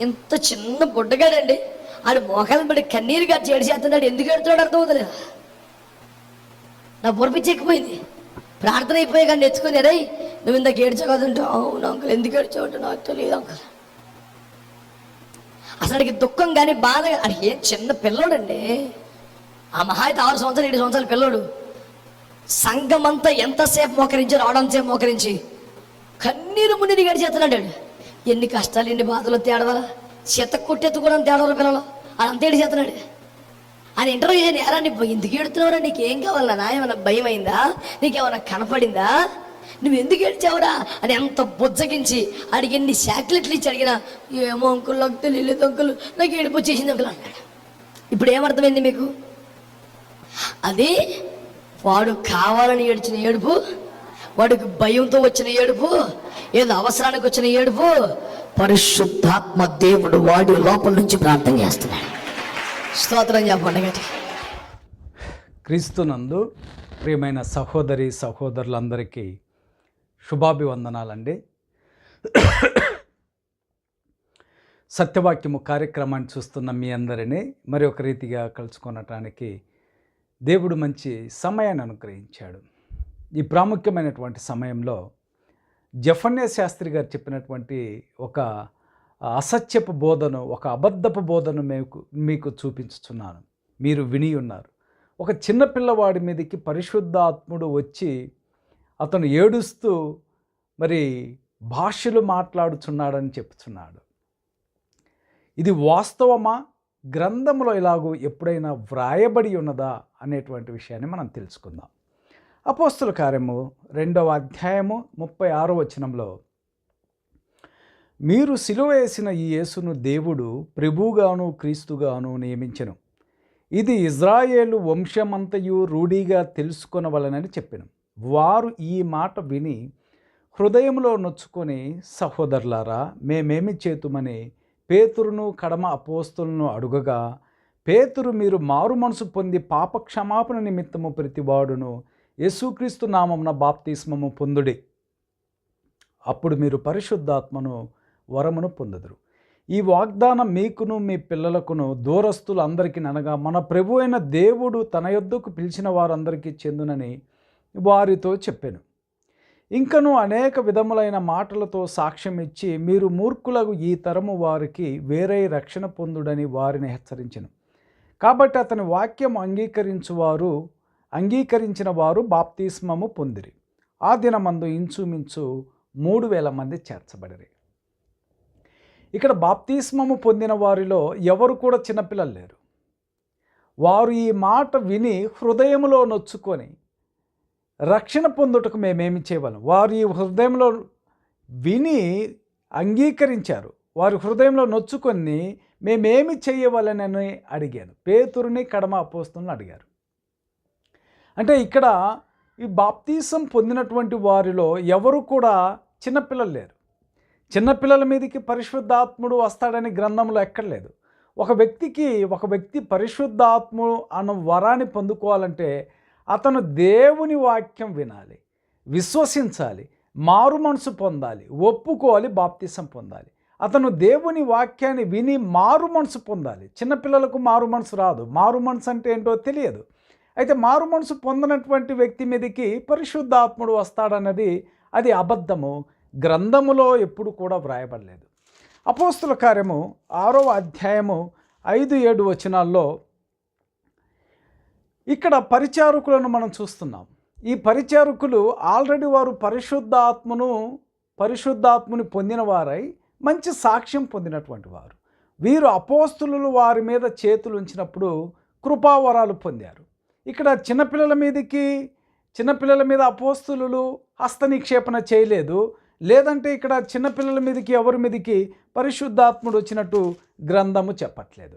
ఇంత చిన్న బుడ్డగాడండి. ఆడు మోకాలు పడి కన్నీరుగా చేస్తున్నాడు. ఎందుకు ఎడుతున్నాడు అర్థం అవుతలేదు. నా బుర్రపిచ్చి ప్రార్థన అయిపోయే కానీ నెచ్చుకుని రే నువ్వు ఇందాక ఏడ్చావు అవును అంకుల్ ఎందుకు ఏడ్చావు నాకు తెలియదు అంకుల్. అసలుకి దుఃఖం కానీ బాధ అది ఏం చిన్న పిల్లోడండి. ఆ మహా అయితే ఆరు సంవత్సరాలు ఏడు సంవత్సరాల పిల్లోడు. సంఘమంతా ఎంతసేపు మోకరించి రావడంసేపు మోకరించి కన్నీరు మున్నీరు గడిచేస్తున్నాడు ఎన్ని కష్టాలు ఎన్ని బాధలు తేడవాలా? చెత్త కొట్టెత్తుకోవడం తేడవల పిల్లలు? అది అంత ఏడు చేస్తున్నాడు అని ఇంటర్వ్యూ చేసి ఎరా నీ ఎందుకు ఏడుతున్నావురా? నీకు ఏం కావాలా నా ఏమైనా భయం అయిందా నీకేమైనా కనపడిందా? నువ్వు ఎందుకు ఏడ్చావురా? అని ఎంత బుజ్జగించి అడిగి ఎన్ని చాక్లెట్లు ఇచ్చి అడిగినా ఏమో అంకుల్ నాకు తెలియలేదు అంకుల్ నాకు ఏడుపు వచ్చేసింది అంకుల్ అన్నాడు ఇప్పుడు ఏమర్థమైంది మీకు? అది వాడు కావాలని ఏడ్చిన ఏడుపు వాడికి భయంతో వచ్చిన ఏడుపు ఏదో అవసరానికి వచ్చిన ఏడుపు పరిశుద్ధాత్మ దేవుడు వాడి లోపల నుంచి ప్రార్థన చేస్తున్నాడు. స్తోత్రం చెప్పండి గట్టి క్రీస్తునందు ప్రియమైన సహోదరి సహోదరులందరికీ శుభాభివందనాలండి. సత్యవాక్యము కార్యక్రమాన్ని చూస్తున్న మీ అందరినీ మరి ఒక రీతిగా కలుసుకొనటానికి దేవుడు మంచి సమయాన్ని అనుగ్రహించాడు. ఈ ప్రాముఖ్యమైనటువంటి సమయంలో జఫన్య శాస్త్రి గారు చెప్పినటువంటి ఒక అసత్యపు బోధను ఒక అబద్ధపు బోధను మీకు మీకు చూపించుచున్నాను. మీరు విని ఉన్నారు. ఒక చిన్న పిల్లవాడి మీదకి పరిశుద్ధాత్ముడు వచ్చి అతను ఏడుస్తూ మరి భాషలు మాట్లాడుచున్నాడని చెప్తున్నాడు ఇది వాస్తవమా? గ్రంథంలో ఇలాగూ ఎప్పుడైనా వ్రాయబడి ఉన్నదా? అనేటువంటి విషయాన్ని మనం తెలుసుకుందాం. అపోస్తుల కార్యము రెండవ అధ్యాయము ముప్పై ఆరో వచనంలో మీరు సిలువ వేసిన ఈ యేసును దేవుడు ప్రభువుగాను క్రీస్తుగాను నియమించెను. ఇది ఇజ్రాయేలు వంశమంతయు రూఢీగా తెలుసుకొనవలనని చెప్పాను. వారు ఈ మాట విని హృదయంలో నొచ్చుకొని సహోదరులారా మేమేమి చేతుమని పేతురును కడమ అపోస్తులను అడుగగా పేతురు మీరు మారు మనసు పొంది పాప క్షమాపణ నిమిత్తము ప్రతివాడును యేసుక్రీస్తు నామంన బాప్తిస్మము పొందుడి. అప్పుడు మీరు పరిశుద్ధాత్మను వరమును పొందుదురు. ఈ వాగ్దానం మీకును మీ పిల్లలకును దూరస్తులందరికీ అనగా మన ప్రభు అయిన దేవుడు తన యొద్దకు పిలిచిన వారందరికీ చెందునని వారితో చెప్పాను. ఇంకను అనేక విధములైన మాటలతో సాక్ష్యం ఇచ్చి మీరు మూర్ఖులకు ఈ తరము వారికి వేరే రక్షణ పొందుడని వారిని హెచ్చరించను. కాబట్టి అతని వాక్యం అంగీకరించువారు అంగీకరించిన వారు బాప్తిస్మము పొందిరి. ఆ దినమందు ఇంచుమించు మూడు వేల మంది చేర్చబడిరి. ఇక్కడ బాప్తిస్మము పొందిన వారిలో ఎవరు కూడా చిన్నపిల్లలు లేరు. వారు ఈ మాట విని హృదయంలో నొచ్చుకొని రక్షణ పొందుటకు మేమేమి చేయగలం వారు ఈ హృదయంలో విని అంగీకరించారు. వారి హృదయంలో నొచ్చుకొని మేమేమి చేయవలనని అడిగాను. పేతురుని కడమ అపోస్తులను అడిగారు. అంటే ఇక్కడ ఈ బాప్తీసం పొందినటువంటి వారిలో ఎవరు కూడా చిన్నపిల్లలు లేరు. చిన్నపిల్లల మీదకి పరిశుద్ధాత్ముడు వస్తాడని గ్రంథంలో ఎక్కడలేదు ఒక వ్యక్తికి ఒక వ్యక్తి పరిశుద్ధాత్ముడు అన్న వరాన్ని పొందుకోవాలంటే అతను దేవుని వాక్యం వినాలి విశ్వసించాలి మారు మనసు పొందాలి ఒప్పుకోవాలి బాప్తిసం పొందాలి. అతను దేవుని వాక్యాన్ని విని మారు మనసు పొందాలి. చిన్నపిల్లలకు మారు మనసు రాదు. మారు మనసు అంటే ఏంటో తెలియదు. అయితే మారు మనసు పొందినటువంటి వ్యక్తి మీదకి పరిశుద్ధాత్ముడు వస్తాడన్నది అది అబద్ధము. గ్రంథములో ఎప్పుడు కూడా వ్రాయబడలేదు. అపోస్తుల కార్యము ఆరవ అధ్యాయము ఐదు ఏడు వచనాల్లో ఇక్కడ పరిచారకులను మనం చూస్తున్నాం. ఈ పరిచారకులు ఆల్రెడీ వారు పరిశుద్ధాత్మను పరిశుద్ధాత్ముని పొందిన వారై మంచి సాక్ష్యం పొందినటువంటి వారు. వీరు అపోస్తులు వారి మీద చేతులు ఉంచినప్పుడు కృపావరాలు పొందారు. ఇక్కడ చిన్నపిల్లల మీదకి చిన్నపిల్లల మీద అపోస్తులు హస్త నిక్షేపణ చేయలేదు. లేదంటే ఇక్కడ చిన్నపిల్లల మీదకి ఎవరి మీదకి పరిశుద్ధాత్ముడు వచ్చినట్టు గ్రంథము చెప్పట్లేదు.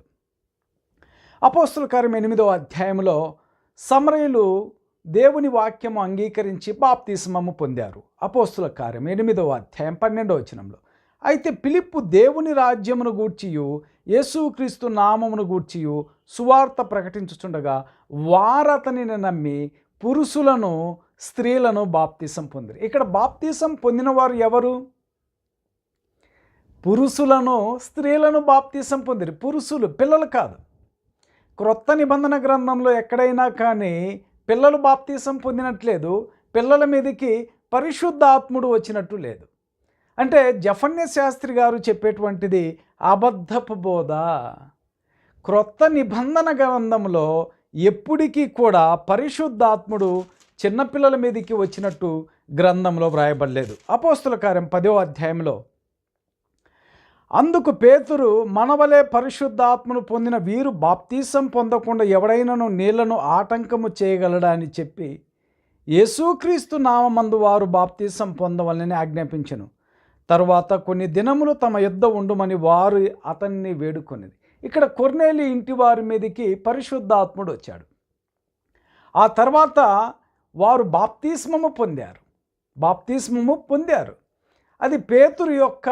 అపోస్తుల కార్యం ఎనిమిదవ అధ్యాయంలో సమరయులు దేవుని వాక్యము అంగీకరించి బాప్తిస్మము పొందారు. అపోస్తుల కార్యం ఎనిమిదవ అధ్యాయం పన్నెండవ వచనంలో. అయితే పిలిప్పు దేవుని రాజ్యమును గూర్చియు యేసుక్రీస్తు నామమును గూర్చియు సువార్త ప్రకటించుచుండగా వారతనిని నమ్మి పురుషులను స్త్రీలను బాప్తీసం పొందిరి. ఇక్కడ బాప్తీసం పొందిన వారు ఎవరు? పురుషులను స్త్రీలను బాప్తీసం పొందిరి. పురుషులు పిల్లలు కాదు. క్రొత్త నిబంధన గ్రంథంలో ఎక్కడైనా కానీ పిల్లలు బాప్తీసం పొందినట్లేదు. పిల్లల మీదకి పరిశుద్ధాత్ముడు వచ్చినట్టు లేదు. అంటే జఫన్య శాస్త్రి గారు చెప్పేటువంటిది అబద్ధపు బోధ. క్రొత్త నిబంధన గ్రంథంలో ఎప్పటికీ కూడా పరిశుద్ధాత్ముడు చిన్నపిల్లల మీదకి వచ్చినట్టు గ్రంథంలో వ్రాయబడలేదు. అపోస్తుల కార్యం పదో అధ్యాయంలో. అందుకు పేతురు మనవలే పరిశుద్ధాత్మను పొందిన వీరు బాప్తీసం పొందకుండా ఎవడైనను నీళ్ళను ఆటంకము చేయగలడా అని చెప్పి యేసుక్రీస్తు నామందు వారు బాప్తీసం పొందవలని ఆజ్ఞాపించను. తర్వాత కొన్ని దినములు తమ యుద్ధ ఉండుమని వారు అతన్ని వేడుకొనిది. ఇక్కడ కొర్నేలి ఇంటి వారి మీదకి పరిశుద్ధాత్ముడు వచ్చాడు. ఆ తర్వాత వారు బాప్తిస్మము పొందారు. బాప్తిస్మము పొందారు. అది పేతురు యొక్క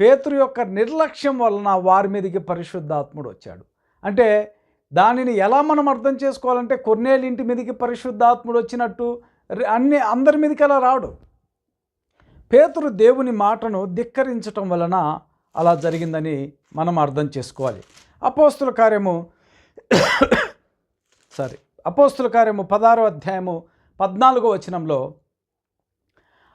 పేతురు యొక్క నిర్లక్ష్యం వలన వారి మీదకి పరిశుద్ధాత్ముడు వచ్చాడు. అంటే దానిని ఎలా మనం అర్థం చేసుకోవాలంటే కొన్నేళ్ళ ఇంటి మీదకి పరిశుద్ధాత్ముడు వచ్చినట్టు అన్ని అందరి మీదకి అలా రాడు. పేతురు దేవుని మాటను ధిక్కరించటం వలన అలా జరిగిందని మనం అర్థం చేసుకోవాలి. అపోస్తుల కార్యము సారీ అపోస్తుల కార్యము పదారో అధ్యాయము పద్నాలుగో వచనంలో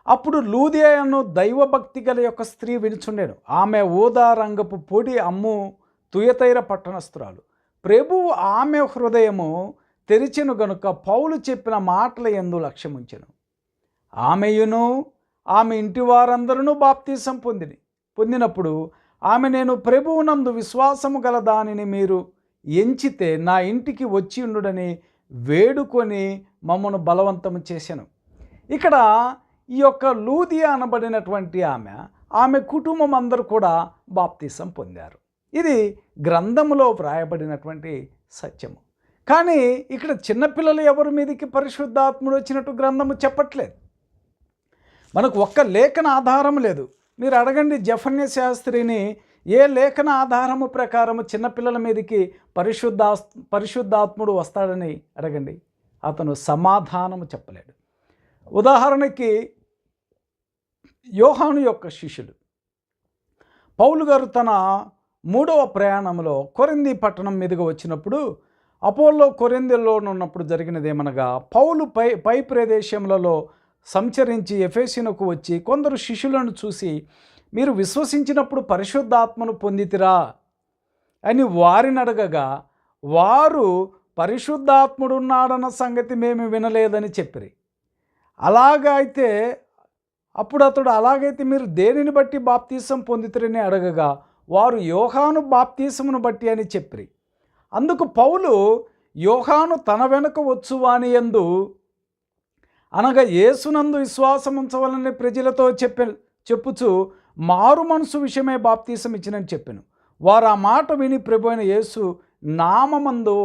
అప్పుడు లూదియాను దైవభక్తి గల యొక్క స్త్రీ వినుచుండెను. ఆమె ఊదా రంగపు పొడి అమ్ము తుయతైర పట్టణస్తురాలు ప్రభువు ఆమె హృదయము తెరిచెను గనుక పౌలు చెప్పిన మాటల ఎందు లక్ష్యముంచెను. ఆమెయును ఆమె ఇంటి వారందరూ బాప్తీసం పొందిని. పొందినప్పుడు ఆమె నేను ప్రభువునందు విశ్వాసము గల దానిని మీరు ఎంచితే నా ఇంటికి వచ్చి ఉండుడని వేడుకొని మమ్మను బలవంతము చేశాను ఇక్కడ ఈ యొక్క లూదియా అనబడినటువంటి ఆమె ఆమె కుటుంబం అందరూ కూడా బాప్తీసం పొందారు. ఇది గ్రంథములో వ్రాయబడినటువంటి సత్యము. కానీ ఇక్కడ చిన్నపిల్లలు ఎవరి మీదకి పరిశుద్ధాత్ముడు వచ్చినట్టు గ్రంథము చెప్పట్లేదు. మనకు ఒక్క లేఖన ఆధారం లేదు. మీరు అడగండి జఫన్య శాస్త్రిని ఏ లేఖన ఆధారము ప్రకారము చిన్నపిల్లల మీదకి పరిశుద్ధ పరిశుద్ధాత్ముడు వస్తాడని అడగండి. అతను సమాధానము చెప్పలేడు. ఉదాహరణకి యోహాను యొక్క శిష్యులు పౌలు గారు తన మూడవ ప్రయాణంలో కొరింది పట్టణం మీదుగా వచ్చినప్పుడు అపోలో కొరిందిలో ఉన్నప్పుడు జరిగినదేమనగా పౌలు పై పై ప్రదేశములలో సంచరించి ఎఫేసినకు వచ్చి కొందరు శిష్యులను చూసి మీరు విశ్వసించినప్పుడు పరిశుద్ధాత్మను పొందితిరా? అని వారిని అడగగా వారు పరిశుద్ధాత్ముడున్నాడన్న సంగతి మేము వినలేదని చెప్పిరి. అలాగైతే అప్పుడు అతడు అలాగైతే మీరు దేనిని బట్టి బాప్తీసం పొందితురని అడగగా వారు యోహాను బాప్తీసమును బట్టి అని చెప్పిరి. అందుకు పౌలు యోహాను తన వెనుక వచ్చువాని ఎందు అనగా యేసునందు విశ్వాసం ఉంచవలని ప్రజలతో చెప్పి చెప్పుచు మారు మనసు విషయమే బాప్తీసం ఇచ్చినని చెప్పాను. వారు ఆ మాట విని ప్రభు అయిన యేసు నామమందు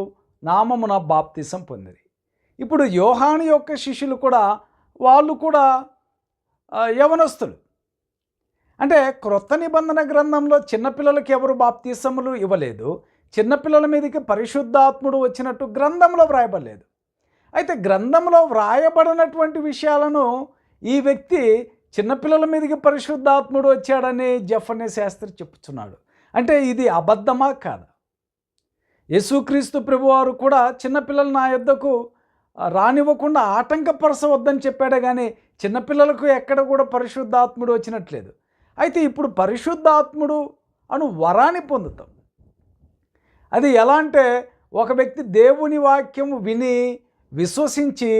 నామమున బాప్తీసం పొందిరి. ఇప్పుడు యోహాని యొక్క శిష్యులు కూడా వాళ్ళు కూడా యవనస్తులు. అంటే క్రొత్త నిబంధన గ్రంథంలో చిన్నపిల్లలకి ఎవరు బాప్తీసములు ఇవ్వలేదు చిన్నపిల్లల మీదకి పరిశుద్ధాత్ముడు వచ్చినట్టు గ్రంథంలో వ్రాయబడలేదు. అయితే గ్రంథంలో వ్రాయబడినటువంటి విషయాలను ఈ వ్యక్తి చిన్నపిల్లల మీదకి పరిశుద్ధాత్ముడు వచ్చాడని జఫనే శాస్త్రి చెప్పుచున్నాడు. అంటే ఇది అబద్ధమా కాదా? యేసుక్రీస్తు ప్రభువారు కూడా చిన్నపిల్లలు నా యొద్దకు రానివ్వకుండా ఆటంకపరచవద్దని చెప్పాడే కానీ చిన్నపిల్లలకు ఎక్కడ కూడా పరిశుద్ధాత్ముడు వచ్చినట్లేదు. అయితే ఇప్పుడు పరిశుద్ధాత్ముడు అను వరాన్ని పొందుతాం. అది ఎలా అంటే ఒక వ్యక్తి దేవుని వాక్యం విని విశ్వసించి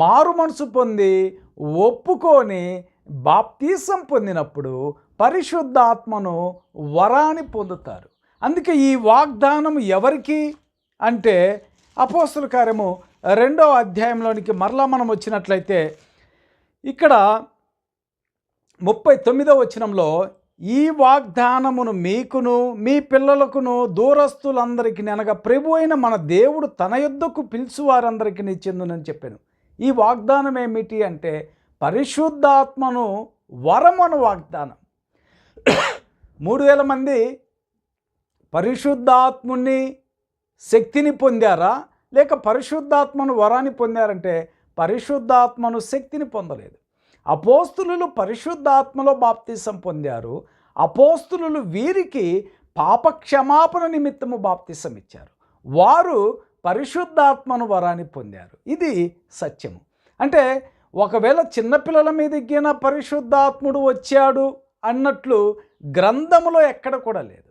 మారు మనసు పొంది ఒప్పుకొని బాప్తీసం పొందినప్పుడు పరిశుద్ధాత్మను వరాన్ని పొందుతారు. అందుకే ఈ వాగ్దానం ఎవరికి? అంటే అపోస్తుల కార్యము రెండో అధ్యాయంలోనికి మరలా మనం వచ్చినట్లయితే ఇక్కడ ముప్పై తొమ్మిదో వచనంలో ఈ వాగ్దానమును మీకును మీ పిల్లలకును దూరస్తులందరికీ అనగా ప్రభు అయిన మన దేవుడు తన యుద్ధకు పిలుచు వారందరికీ చెందునని చెప్పాను. ఈ వాగ్దానం ఏమిటి అంటే పరిశుద్ధాత్మను వరమను వాగ్దానం. మూడు వేల మంది పరిశుద్ధాత్ముని శక్తిని పొందారా? లేక పరిశుద్ధాత్మను వరాన్ని పొందారంటే పరిశుద్ధాత్మను శక్తిని పొందలేదు. అపోస్తులు పరిశుద్ధాత్మలో బాప్తీసం పొందారు. అపోస్తులు వీరికి పాపక్షమాపణ నిమిత్తము బాప్తిసం ఇచ్చారు. వారు పరిశుద్ధాత్మను వరాన్ని పొందారు. ఇది సత్యము. అంటే ఒకవేళ చిన్నపిల్లల మీద ఎక్కిన పరిశుద్ధాత్ముడు వచ్చాడు అన్నట్లు గ్రంథములో ఎక్కడ కూడా లేదు.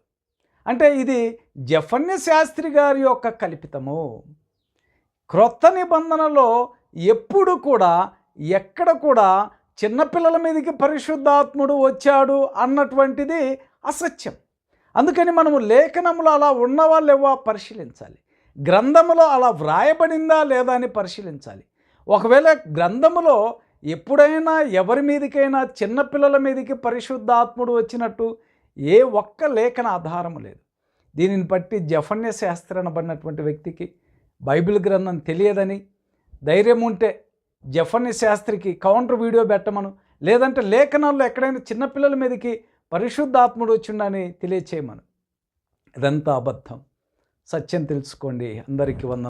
అంటే ఇది జఫన్య శాస్త్రి గారి యొక్క కల్పితము. క్రొత్త నిబంధనలో ఎప్పుడు కూడా ఎక్కడ కూడా చిన్నపిల్లల మీదకి పరిశుద్ధాత్ముడు వచ్చాడు అన్నటువంటిది అసత్యం. అందుకని మనము లేఖనములో అలా ఉన్నవాళ్ళెవో పరిశీలించాలి. గ్రంథములో అలా వ్రాయబడిందా లేదా అని పరిశీలించాలి. ఒకవేళ గ్రంథములో ఎప్పుడైనా ఎవరి మీదకైనా చిన్నపిల్లల మీదకి పరిశుద్ధాత్ముడు వచ్చినట్టు ఏ ఒక్క లేఖన ఆధారము లేదు. దీనిని బట్టి జఫన్య శాస్త్రి అనబడినటువంటి వ్యక్తికి బైబిల్ గ్రంథం తెలియదని ధైర్యం ఉంటే జఫన్ శాస్త్రికి కౌంటర్ వీడియో పెట్టమను. లేదంటే లేఖనాల్లో ఎక్కడైనా చిన్నపిల్లల మీదకి పరిశుద్ధాత్ముడు వచ్చిండని తెలియచేయమను. ఇదంతా అబద్ధం. సత్యం తెలుసుకోండి. అందరికీ వంద